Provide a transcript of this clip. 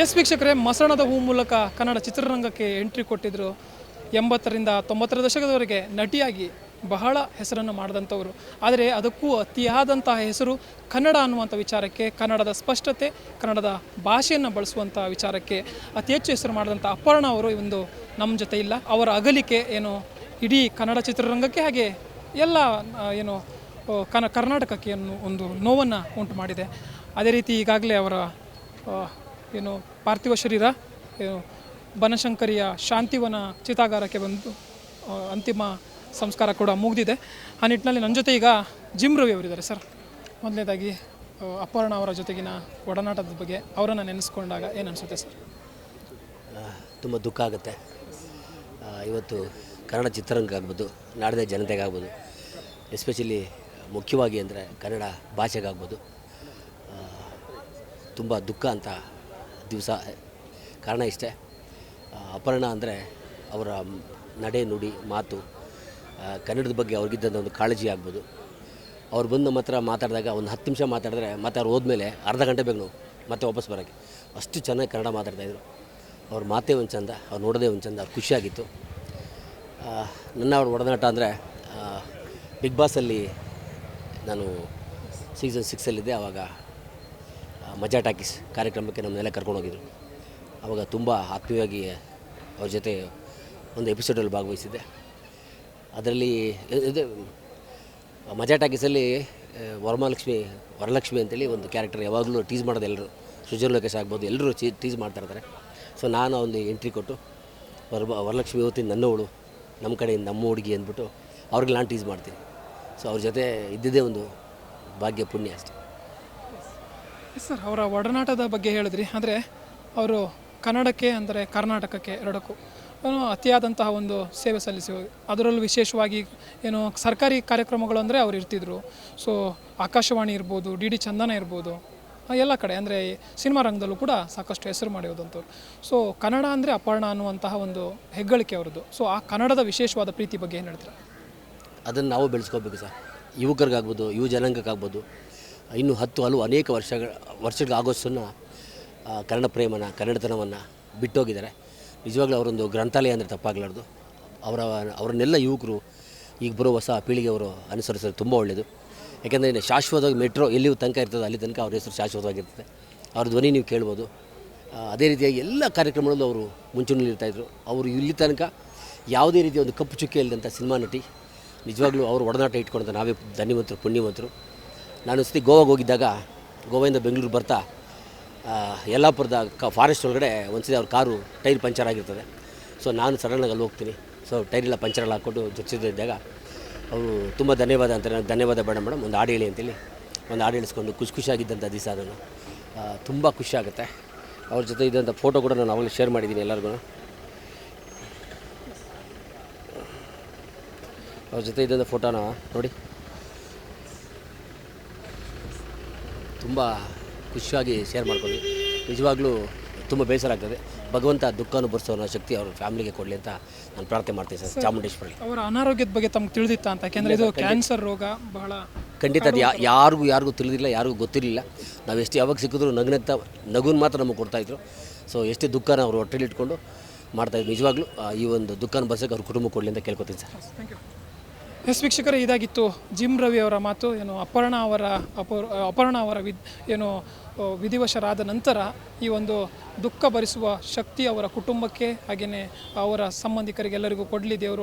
S ವೀಕ್ಷಕರೇ ಮಸಣದ ಹೂ ಮೂಲಕ ಕನ್ನಡ ಚಿತ್ರರಂಗಕ್ಕೆ ಎಂಟ್ರಿ ಕೊಟ್ಟಿದ್ದರು ಎಂಬತ್ತರಿಂದ ತೊಂಬತ್ತರ ದಶಕದವರೆಗೆ ನಟಿಯಾಗಿ ಬಹಳ ಹೆಸರನ್ನು ಮಾಡಿದಂಥವರು. ಆದರೆ ಅದಕ್ಕೂ ಅತಿಯಾದಂತಹ ಹೆಸರು ಕನ್ನಡ ಅನ್ನುವಂಥ ವಿಚಾರಕ್ಕೆ, ಕನ್ನಡದ ಸ್ಪಷ್ಟತೆ, ಕನ್ನಡದ ಭಾಷೆಯನ್ನು ಬಳಸುವಂಥ ವಿಚಾರಕ್ಕೆ ಅತಿ ಹೆಚ್ಚು ಹೆಸರು ಮಾಡಿದಂಥ ಅಪರ್ಣ ಅವರು ಒಂದು ನಮ್ಮ ಜೊತೆ ಇಲ್ಲ. ಅವರ ಅಗಲಿಕೆ ಏನು ಇಡೀ ಕನ್ನಡ ಚಿತ್ರರಂಗಕ್ಕೆ ಹಾಗೆ ಎಲ್ಲ ಏನು ಕನ, ಕರ್ನಾಟಕಕ್ಕೆ ಒಂದು ನೋವನ್ನು ಉಂಟು ಮಾಡಿದೆ. ಅದೇ ರೀತಿ ಈಗಾಗಲೇ ಅವರ ಏನು ಪಾರ್ಥಿವ ಶರೀರ, ಏನು ಬನಶಂಕರಿಯ ಶಾಂತಿವನ ಚಿತಾಗಾರಕ್ಕೆ ಬಂದು ಅಂತಿಮ ಸಂಸ್ಕಾರ ಕೂಡ ಮುಗಿದಿದೆ. ಆ ನಿಟ್ಟಿನಲ್ಲಿ ನನ್ನ ಜೊತೆ ಈಗ ಜಿಮ್ ರವಿ ಅವರಿದ್ದಾರೆ ಸರ್. ಮೊದಲನೇದಾಗಿ ಅಪರ್ಣ ಅವರ ಜೊತೆಗಿನ ಒಡನಾಟದ ಬಗ್ಗೆ ಅವರನ್ನು ನೆನೆಸ್ಕೊಂಡಾಗ ಏನು ಅನಿಸುತ್ತೆ ಸರ್? ತುಂಬ ದುಃಖ ಆಗುತ್ತೆ. ಇವತ್ತು ಕನ್ನಡ ಚಿತ್ರರಂಗ ಆಗ್ಬೋದು ನಾಡಿನ ಜನತೆಗಾಗ್ಬೋದು, ಎಸ್ಪೆಷಲಿ ಮುಖ್ಯವಾಗಿ ಅಂದರೆ ಕನ್ನಡ ಭಾಷೆಗಾಗ್ಬೋದು ತುಂಬ ದುಃಖ ಅಂತ ದಿವಸ ಕಾರಣ ಇಷ್ಟೇ. ಅಪರ್ಣ ಅಂದರೆ ಅವರ ನಡೆ ನುಡಿ ಮಾತು ಕನ್ನಡದ ಬಗ್ಗೆ ಅವ್ರಿಗಿದ್ದಂಥ ಒಂದು ಕಾಳಜಿ ಆಗ್ಬೋದು. ಅವ್ರು ಬಂದು ನಮ್ಮ ಹತ್ರ ಮಾತಾಡಿದಾಗ ಒಂದು ಹತ್ತು ನಿಮಿಷ ಮಾತಾಡಿದ್ರೆ ಮತ್ತೆ ಅವ್ರು ಹೋದ್ಮೇಲೆ ಅರ್ಧ ಗಂಟೆ ಬೇಕು ನಾವು ಮತ್ತೆ ವಾಪಸ್ ಬರೋಕ್ಕೆ. ಅಷ್ಟು ಚೆನ್ನಾಗಿ ಕನ್ನಡ ಮಾತಾಡ್ತಾಯಿದ್ರು ಅವ್ರ ಮಾತೇ ಒಂದು ಚಂದ ಅವ್ರು ನೋಡೋದೇ ಒಂದು ಚಂದ ಖುಷಿಯಾಗಿತ್ತು. ಆ, ನನ್ನ ಅವ್ರ ಒಡನಾಟ ಅಂದರೆ ಬಿಗ್ ಬಾಸಲ್ಲಿ ನಾನು ಸೀಸನ್ ಸಿಕ್ಸಲ್ಲಿದ್ದೆ ಆವಾಗ ಮಜಾ ಟಾಕೀಸ್ ಕಾರ್ಯಕ್ರಮಕ್ಕೆ ನಮ್ಮನ್ನೆಲ್ಲ ಕರ್ಕೊಂಡೋಗಿದ್ರು ಆವಾಗ ತುಂಬ ಆತ್ಮೀಯವಾಗಿ ಅವ್ರ ಜೊತೆ ಒಂದು ಎಪಿಸೋಡಲ್ಲಿ ಭಾಗವಹಿಸಿದ್ದೆ. ಅದರಲ್ಲಿ ಇದು ಮಜಾ ಟಾಕೀಸಲ್ಲಿ ವರಮಹಾಲಕ್ಷ್ಮಿ, ವರಲಕ್ಷ್ಮಿ ಅಂತೇಳಿ ಒಂದು ಕ್ಯಾರೆಕ್ಟರ್ ಯಾವಾಗಲೂ ಟೀಸ್ ಮಾಡೋದು ಎಲ್ಲರೂ ಸೃಜನ್ ಲೋಕೇಶ್ ಆಗ್ಬೋದು ಎಲ್ಲರೂ ಚೀ ಟೀಸ್ ಮಾಡ್ತಾ ಇರ್ತಾರೆ ಸೊ ನಾನು ಒಂದು ಎಂಟ್ರಿ ಕೊಟ್ಟು ವರ ವರಲಕ್ಷ್ಮಿ ಇವತ್ತಿನ ನನ್ನವಳು ನಮ್ಮ ಕಡೆಯಿಂದ ನಮ್ಮ ಹುಡುಗಿ ಅಂದ್ಬಿಟ್ಟು ಅವ್ರಿಗೆ ನಾನು ಟೀಸ್ ಮಾಡ್ತೀನಿ. ಸೊ ಅವ್ರ ಜೊತೆ ಇದ್ದಿದ್ದೇ ಒಂದು ಭಾಗ್ಯ ಪುಣ್ಯ ಅಷ್ಟೇ. ಸರ್, ಅವರ ಒಡನಾಟದ ಬಗ್ಗೆ ಹೇಳಿದ್ರಿ. ಅಂದರೆ ಅವರು ಕನ್ನಡಕ್ಕೆ ಅಂದರೆ ಕರ್ನಾಟಕಕ್ಕೆ ಎರಡಕ್ಕೂ. ಏನು ಅತಿಯಾದಂತಹ ಒಂದು ಸೇವೆ ಸಲ್ಲಿಸಿ ಅದರಲ್ಲೂ ವಿಶೇಷವಾಗಿ ಏನು ಸರ್ಕಾರಿ ಕಾರ್ಯಕ್ರಮಗಳು ಅಂದರೆ ಅವ್ರು ಇರ್ತಿದ್ರು. ಸೊ ಆಕಾಶವಾಣಿ ಇರ್ಬೋದು, ಡಿ ಡಿ ಚಂದನ ಇರ್ಬೋದು ಎಲ್ಲ ಕಡೆ. ಅಂದರೆ ಸಿನಿಮಾ ರಂಗದಲ್ಲೂ ಕೂಡ ಸಾಕಷ್ಟು ಹೆಸರು ಮಾಡಿರೋದಂಥವ್ರು ಸೊ ಕನ್ನಡ ಅಂದರೆ ಅಪರ್ಣ ಅನ್ನುವಂತಹ ಒಂದು ಹೆಗ್ಗಳಿಕೆ ಅವ್ರದ್ದು. ಸೊ ಆ ಕನ್ನಡದ ವಿಶೇಷವಾದ ಪ್ರೀತಿ ಬಗ್ಗೆ ಏನು ಹೇಳ್ತೀರಾ? ಅದನ್ನು ನಾವು ಬೆಳೆಸ್ಕೋಬೇಕು ಸರ್. ಯುವಕರಿಗಾಗ್ಬೋದು, ಯುವ ಜನಾಂಗಕ್ಕಾಗ್ಬೋದು. ಇನ್ನು ಹತ್ತು ಹಲವು ಅನೇಕ ವರ್ಷಗಳ, ವರ್ಷಗಳಾಗೋಷ್ಟನ್ನು ಕನ್ನಡ ಪ್ರೇಮನ, ಕನ್ನಡತನವನ್ನು ಬಿಟ್ಟೋಗಿದ್ದಾರೆ. ನಿಜವಾಗ್ಲೂ ಅವರೊಂದು ಗ್ರಂಥಾಲಯ ಅಂದರೆ ತಪ್ಪಾಗಲಾರ್ದು. ಅವರ, ಅವರನ್ನೆಲ್ಲ ಯುವಕರು ಈಗ ಬರೋ ಹೊಸ ಪೀಳಿಗೆಯವರು ಅನುಸರಿಸೋದು ತುಂಬ ಒಳ್ಳೆಯದು ಯಾಕೆಂದರೆ ಶಾಶ್ವತವಾಗಿ ಮೆಟ್ರೋ ಎಲ್ಲಿ ತನಕ ಇರ್ತದೆ, ಅಲ್ಲಿ ತನಕ ಅವ್ರ ಹೆಸರು ಶಾಶ್ವತವಾಗಿರ್ತದೆ. ಅವ್ರ ಧ್ವನಿ ನೀವು ಕೇಳ್ಬೋದು. ಅದೇ ರೀತಿಯಾಗಿ ಎಲ್ಲ ಕಾರ್ಯಕ್ರಮಗಳಲ್ಲೂ ಅವರು ಮುಂಚೂಣಿಯಲ್ಲಿ ಇರ್ತಾಯಿದ್ರು ಅವರು ಇಲ್ಲಿ ತನಕ ಯಾವುದೇ ರೀತಿಯ ಒಂದು ಕಪ್ಪು ಚುಕ್ಕೆ ಇಲ್ಲದಂಥ ಸಿನಿಮಾ ನಟಿ, ನಿಜವಾಗ್ಲೂ ಅವರು ಒಡನಾಟ ಇಟ್ಕೊಂಡಂಥ ನಾವೇ ಧನ್ಯವಂತರು, ಪುಣ್ಯವಂತರು. ನಾನು ಸತಿ ಗೋವಾಗೆ ಹೋಗಿದ್ದಾಗ ಗೋವಾದಿಂದ ಬೆಂಗಳೂರು ಬರ್ತಾ ಯಲ್ಲಾಪುರದ ಕ ಫಾರೆಸ್ಟ್ ಒಳಗಡೆ ಒಂದ್ಸತಿ ಅವ್ರ ಕಾರು ಟೈರ್ ಪಂಚರ್ ಆಗಿರ್ತದೆ. ಸೊ ನಾನು ಸಡನ್ನಾಗಿ ಅಲ್ಲಿ ಹೋಗ್ತೀನಿ. ಸೊ ಟೈರೆಲ್ಲ ಪಂಚರೆಲ್ಲ ಹಾಕ್ಕೊಂಡು ಜೊತೆಸಿದ್ದಾಗ ಅವರು ತುಂಬ ಧನ್ಯವಾದ ಅಂತಾರೆ ನಾನು ಧನ್ಯವಾದ ಬೇಡ ಮೇಡಮ್ ಒಂದು ಹಾಡು ಹೇಳಿ ಅಂತೇಳಿ. ಒಂದು ಹಾಡು ಹೇಳಿಸ್ಕೊಂಡು ಖುಷಿ ಖುಷಿಯಾಗಿದ್ದಂಥ ದಿವಸ ಅದನ್ನು. ತುಂಬ ಖುಷಿ ಆಗುತ್ತೆ. ಅವ್ರ ಜೊತೆ ಇದ್ದಂಥ ಫೋಟೋ ಕೂಡ ನಾನು ಅವಾಗಲೇ ಶೇರ್ ಮಾಡಿದ್ದೀನಿ ಎಲ್ಲರಿಗೂ ಅವ್ರ ಜೊತೆ ಇದ್ದಂಥ ಫೋಟೋನ ನೋಡಿ. ತುಂಬ ಖುಷಿಯಾಗಿ ಶೇರ್ ಮಾಡ್ಕೊಂಡ್ವಿ ನಿಜವಾಗ್ಲೂ ತುಂಬ ಬೇಸರ ಆಗ್ತದೆ. ಭಗವಂತ ದುಃಖ ಅನುಭವಿಸೋ ಶಕ್ತಿ ಅವ್ರ ಫ್ಯಾಮಿಲಿಗೆ ಕೊಡಲಿ ಅಂತ ನಾನು ಪ್ರಾರ್ಥನೆ ಮಾಡ್ತೀನಿ ಸರ್ ಚಾಮುಂಡೇಶ್ವರಿ ಅವರ ಅನಾರೋಗ್ಯದ ಬಗ್ಗೆ ತಮ್ಗೆ ತಿಳಿದಿತ್ತ ಅಂತ? ಯಾಕೆಂದರೆ ಇದು ಕ್ಯಾನ್ಸರ್ ರೋಗ ಬಹಳ ಖಂಡಿತ ಅದು ಯಾ ಯಾರಿಗೂ ಯಾರಿಗೂ ತಿಳಿದಿಲ್ಲ ಯಾರಿಗೂ ಗೊತ್ತಿರಲಿಲ್ಲ. ನಾವು ಎಷ್ಟು ಯಾವಾಗ ಸಿಕ್ಕಿದ್ರು ನಗ್ನತ್ತ ನಗುನ್ ಮಾತ್ರ ನಮಗೆ ಕೊಡ್ತಾಯಿದ್ರು ಸೊ ಎಷ್ಟೇ ದುಃಖನ ಅವರು ಹೊಟ್ಟೆಲಿ ಇಟ್ಕೊಂಡು ಮಾಡ್ತಾಯಿದ್ರು ನಿಜವಾಗ್ಲೂ ಈ ಒಂದು ದುಃಖನ ಬಸಕ್ಕೆ ಅವ್ರ ಕುಟುಂಬ ಕೊಡಲಿ ಅಂತ ಕೇಳ್ಕೊತೀನಿ ಸರ್. ಥ್ಯಾಂಕ್ ಯು ಎಸ್ ವೀಕ್ಷಕರೇ, ಇದಾಗಿತ್ತು ಜಿಮ್ ರವಿ ಅವರ ಮಾತು. ಏನು, ಅಪರ್ಣ ಅವರ ಅಪರ್ ಅಪರ್ಣ ಅವರ ವಿದ್, ಏನು ವಿಧಿವಶರಾದ ನಂತರ ಈ ಒಂದು ದುಃಖ ಭರಿಸುವ ಶಕ್ತಿ ಅವರ ಕುಟುಂಬಕ್ಕೆ ಹಾಗೆಯೇ ಅವರ ಸಂಬಂಧಿಕರಿಗೆಲ್ಲರಿಗೂ ಕೊಡಲಿ ದೇವರು.